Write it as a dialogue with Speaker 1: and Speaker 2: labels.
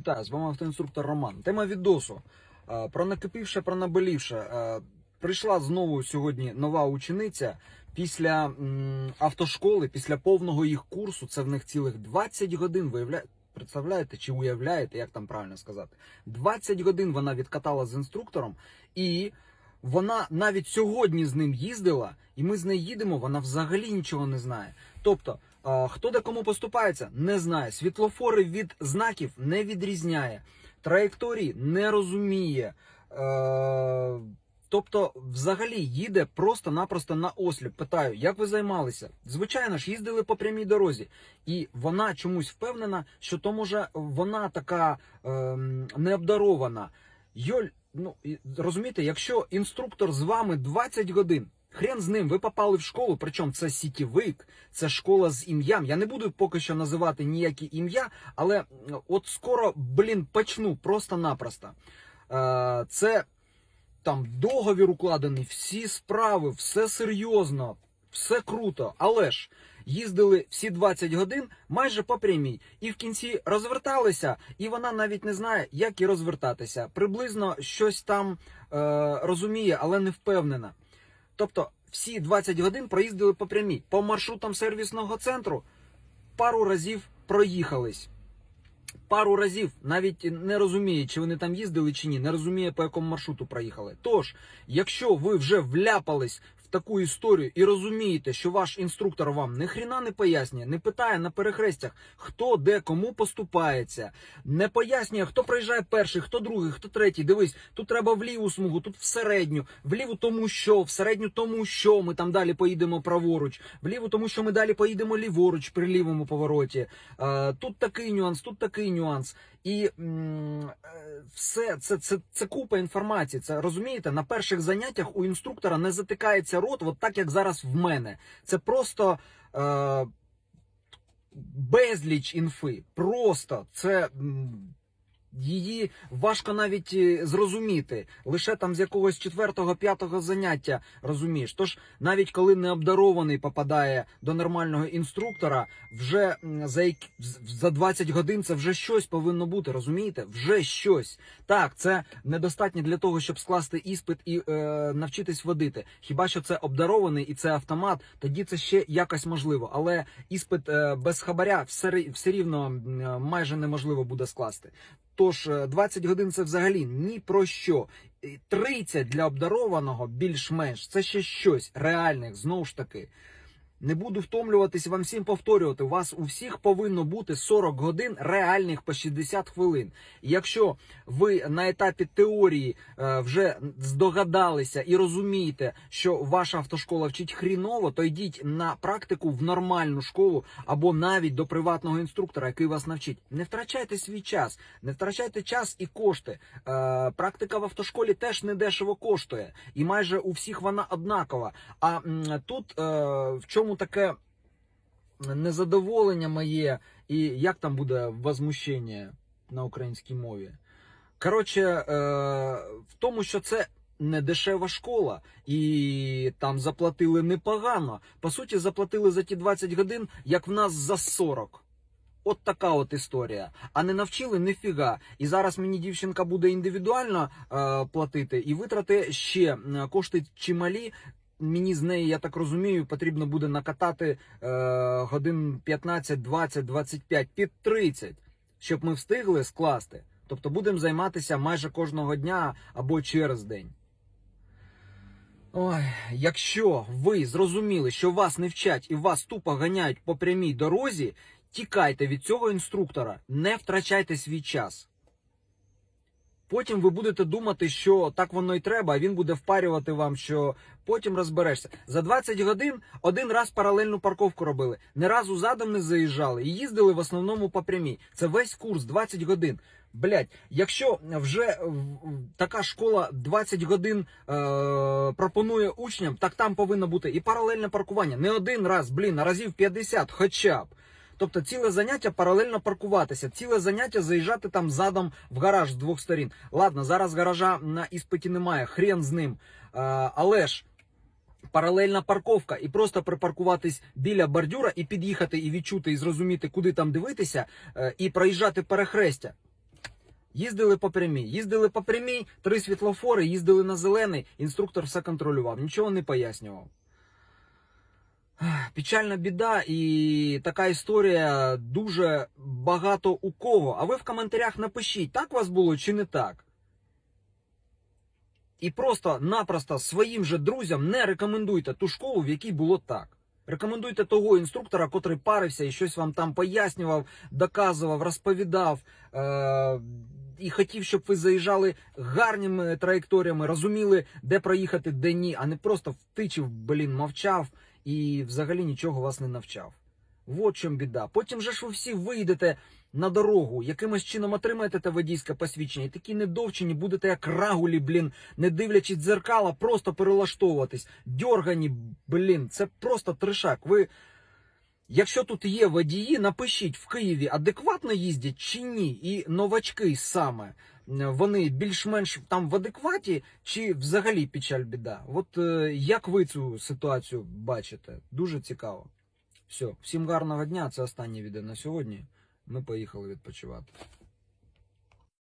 Speaker 1: Вітаю, з вами автоінструктор Роман. Тема відосу. Е, Про накипівше, про наболівше. Е, Прийшла знову сьогодні нова учениця після автошколи, після повного їх курсу. Це в них цілих 20 годин. Виявля... Представляєте чи уявляєте, як там правильно сказати? 20 годин вона відкатала з інструктором, і вона навіть сьогодні з ним їздила, і ми з нею їдемо. Вона взагалі нічого не знає. Тобто, хто де кому поступається, не знає. Світлофори від знаків не відрізняє, траєкторії не розуміє. Е, Тобто, взагалі їде просто-напросто на осліп. Питаю, як ви займалися? Звичайно ж, їздили по прямій дорозі, і вона чомусь впевнена, що то може вона така ем, необдарована. Йоль, ну розумієте, якщо інструктор з вами 20 годин. Хрен з ним, ви попали в школу, причому це сітєвик, це школа з ім'ям. Я не буду поки що називати ніякі ім'я, але от скоро, блін, почну просто-напросто. Е, це там договір укладений, всі справи, все серйозно, все круто. Але ж їздили всі 20 годин майже по прямій, і в кінці розверталися, і вона навіть не знає, як і розвертатися. Приблизно щось там е, розуміє, але не впевнена. Тобто всі 20 годин проїздили по прямій. По маршрутам сервісного центру пару разів проїхались. Пару разів навіть не розуміє, чи вони там їздили чи ні, не розуміє, по якому маршруту проїхали. Тож, якщо ви вже вляпались таку історію і розумієте, що ваш інструктор вам ні хріна не пояснює, не питає на перехрестях, хто де кому поступається, не пояснює, хто проїжджає перший, хто другий, хто третій. Дивись, тут треба в ліву смугу, тут в середню, вліву тому що, в середню тому що ми там далі поїдемо праворуч, вліву тому що ми далі поїдемо ліворуч при лівому повороті. Е, тут такий нюанс, тут такий нюанс. І е, все це, це, це купа інформації. Це розумієте, на перших заняттях у інструктора не затикається рот, от так як зараз в мене. Це просто. Е, безліч інфи. Просто це. Її важко навіть е, зрозуміти. Лише там з якогось четвертого-п'ятого заняття розумієш. Тож, навіть коли необдарований попадає до нормального інструктора, вже за за 20 годин це вже щось повинно бути. Розумієте? Вже щось. Так, це недостатньо для того, щоб скласти іспит і е, навчитись водити. Хіба що це обдарований і це автомат, тоді це ще якось можливо. Але іспит е, без хабаря все, все рівно е, майже неможливо буде скласти. Тож е, 20 годин це взагалі ні про що. І 30 для обдарованого більш-менш це ще щось реальних, знову ж таки. Не буду втомлюватись вам всім повторювати. У вас у всіх повинно бути 40 годин реальних по 60 хвилин. Якщо ви на етапі теорії е, вже здогадалися і розумієте, що ваша автошкола вчить хріново, то йдіть на практику в нормальну школу або навіть до приватного інструктора, який вас навчить. Не втрачайте свій час, не втрачайте час і кошти. Е, практика в автошколі теж не дешево коштує, і майже у всіх вона однакова. А м, тут е, в чому таке незадоволення моє, і як там буде возмущення на українській мові? Коротше, е, в тому, що це не дешева школа, і там заплатили непогано. По суті, заплатили за ті 20 годин, як в нас за 40. От така от історія. А не навчили ніфіга. І зараз мені дівчинка буде індивідуально е, платити, і витрати ще е, кошти чималі. Мені з неї, я так розумію, потрібно буде накатати е, годин 15, 20, 25, під 30, щоб ми встигли скласти. Тобто будемо займатися майже кожного дня або через день. Ой, якщо ви зрозуміли, що вас не вчать і вас тупо ганяють по прямій дорозі, тікайте від цього інструктора, не втрачайте свій час. Потім ви будете думати, що так воно й треба, а він буде впарювати вам, що потім розберешся. За 20 годин один раз паралельну парковку робили, ні разу задом не заїжджали і їздили в основному по прямій. Це весь курс 20 годин. Блять, якщо вже така школа 20 годин е, пропонує учням, так там повинно бути і паралельне паркування. Не один раз, блін, а разів 50 хоча б. Тобто ціле заняття паралельно паркуватися, ціле заняття заїжджати там задом в гараж з двох сторін. Ладно, зараз гаража на іспиті немає, хрен з ним. Е, але ж паралельна парковка і просто припаркуватись біля бордюра і під'їхати і відчути і зрозуміти, куди там дивитися, е, і проїжджати перехрестя. Їздили по прямій, їздили по прямій, три світлофори, їздили на зелений, інструктор все контролював, нічого не пояснював. Печальна біда, і така історія дуже багато у кого. А ви в коментарях напишіть, так вас було чи не так. І просто-напросто своїм же друзям не рекомендуйте ту школу, в якій було так. Рекомендуйте того інструктора, котрий парився і щось вам там пояснював, доказував, розповідав. Е- і хотів, щоб ви заїжджали гарними траєкторіями, розуміли, де проїхати, де ні, а не просто втичив, блін, мовчав і взагалі нічого вас не навчав. Вот в чому біда. Потім же ж ви всі вийдете на дорогу, якимось чином отримаєте те водійське посвідчення, і такі недовчені будете як рагулі, блін, не дивлячись дзеркала, просто перелаштовуватись. Дьоргані, блін, це просто трешак. Ви, якщо тут є водії, напишіть в Києві адекватно їздять чи ні, і новачки саме. Вони більш-менш там в адекваті, чи взагалі печаль біда? От е, як ви цю ситуацію бачите? Дуже цікаво. Все, всім гарного дня. Це останнє відео на сьогодні. Ми поїхали відпочивати.